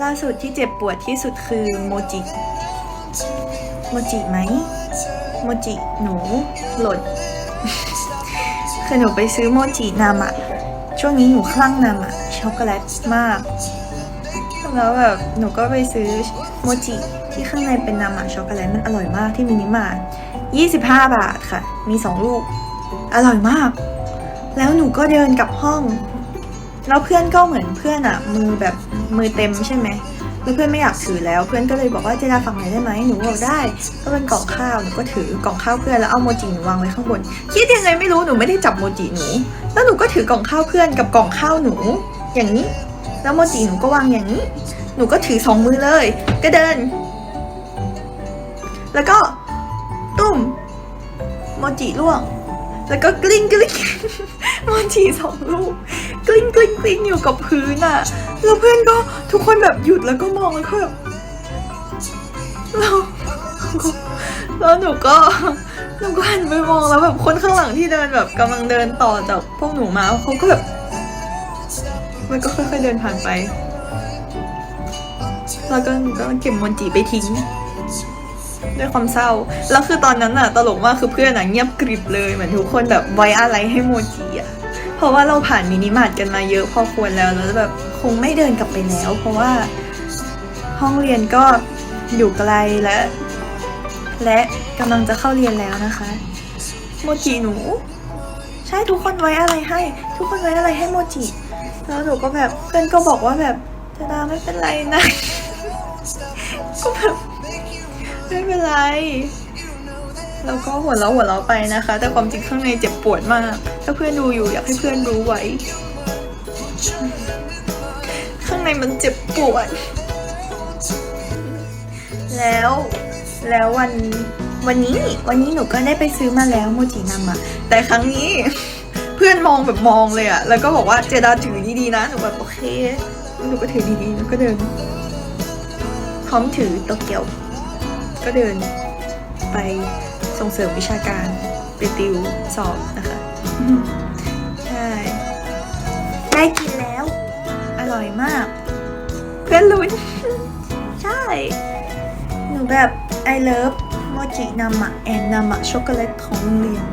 ล่าสุดที่เจ็บปวดที่สุดคือโมจิ โมจิไหม โมจิหนูหล่น คือหนูไปซื้อโมจินามะ ช่วงนี้หนูคลั่งนามะช็อกโกแลตมาก แล้วแบบหนูก็ไปซื้อโมจิที่ข้างในเป็นนามะช็อกโกแลตมันอร่อยมากที่มินิมาร์ท25 บาทค่ะ มี 2 ลูก อร่อยมาก แล้วหนูก็เดินกลับห้อง แล้วเพื่อนก็เหมือนเพื่อนอะมือแบบมือเต็มใช่ไหมแล้วเพื่อนไม่อยากถือแล้ว เพื่อนก็เลยบอกว่าเจดาฝั่งไหนได้ไหมหนูบอกได้ ก็เป็นกล่องข้าวหนูก็ถือกล่องข้าวเพื่อนแล้วเอาโมจิหนูวางไว้ข้างบนคิดยังไงไม่รู้หนูไม่ได้จับโมจิหนู แล้วหนูก็ถือกล่องข้าวเพื่อนกับกล่องข้าวหนู อย่างนี้ แล้วโมจิหนูก็วางอย่างนี้ หนูก็ถือสองมือเลย ก็เดิน แล้วก็ตุ้มโมจิล่วง แล้วก็กลิ้งกลิ้งโมจิสองลูกก ลิ้งกลิ้งกลิ้งอยู่กับพื้นอะแล้วเพื่อนก็ทุกคนแบบหยุดแล้วก็มองแล้วก็แบบแล้วแล้วหนูก็หนูก็หันไปมองแล้วแบบคนข้างหลังที่เดินแบบกำลังเดินต่อจากพวกหนูมาเขาก็แบบมันก็ค่อยๆเดินผ่านไป แล้วก็หนูก็เก็บโมจิไปทิ้ง ด้วยความเศร้า แล้วคือตอนนั้นอะตลกมากคือเพื่อนอะเงียบกริบเลยเหมือนทุกคนแบบไว้อะไรให้โมจิอะ ราะว่าเราผ่านมินิมาร์ทกันมาเยอะพอควรแล้วแล้วแบบคงไม่เดินกลับไปแล้ว เพราะว่าห้องเรียนก็อยู่ไกลและ และกำลังจะเข้าเรียนแล้วนะคะโมจิหนู ใช่ทุกคนไว้อะไรให้ ทุกคนไว้อะไรให้โมจิแล้วหนูก็แบบเพื่อนก็บอกว่าแบบธดาไม่เป็นไรนะก็แบบไม่เป็นไร แล้วก็หัวเราะหัวเราะไปนะคะ แต่ความจริงข้างในเจ็บปวดมาก ถ้าเพื่อนดูอยู่อยากให้เพื่อนรู้ไว้ ข้างในมันเจ็บปวด แล้วแล้ววันวันนี้วันนี้หนูก็ได้ไปซื้อมาแล้วโมจินามะแต่ครั้งนี้เพื่อนมองแบบมองเลยอะแล้วก็บอกว่าเจดาถือดีๆนะหนูแบบโอเคหนูก็ถือดีๆแล้วก็เดิน พร้อมถือโตเกียวก็เดินไป ส่งเสริมวิชาการไปติวสอบนะคะใช่ได้กินแล้ว อร่อยมาก เพื่อนลุ้น ใช่ หนูแบบ I love โมจินามะแอนนามะช็อกโกแลตของโรงเรียน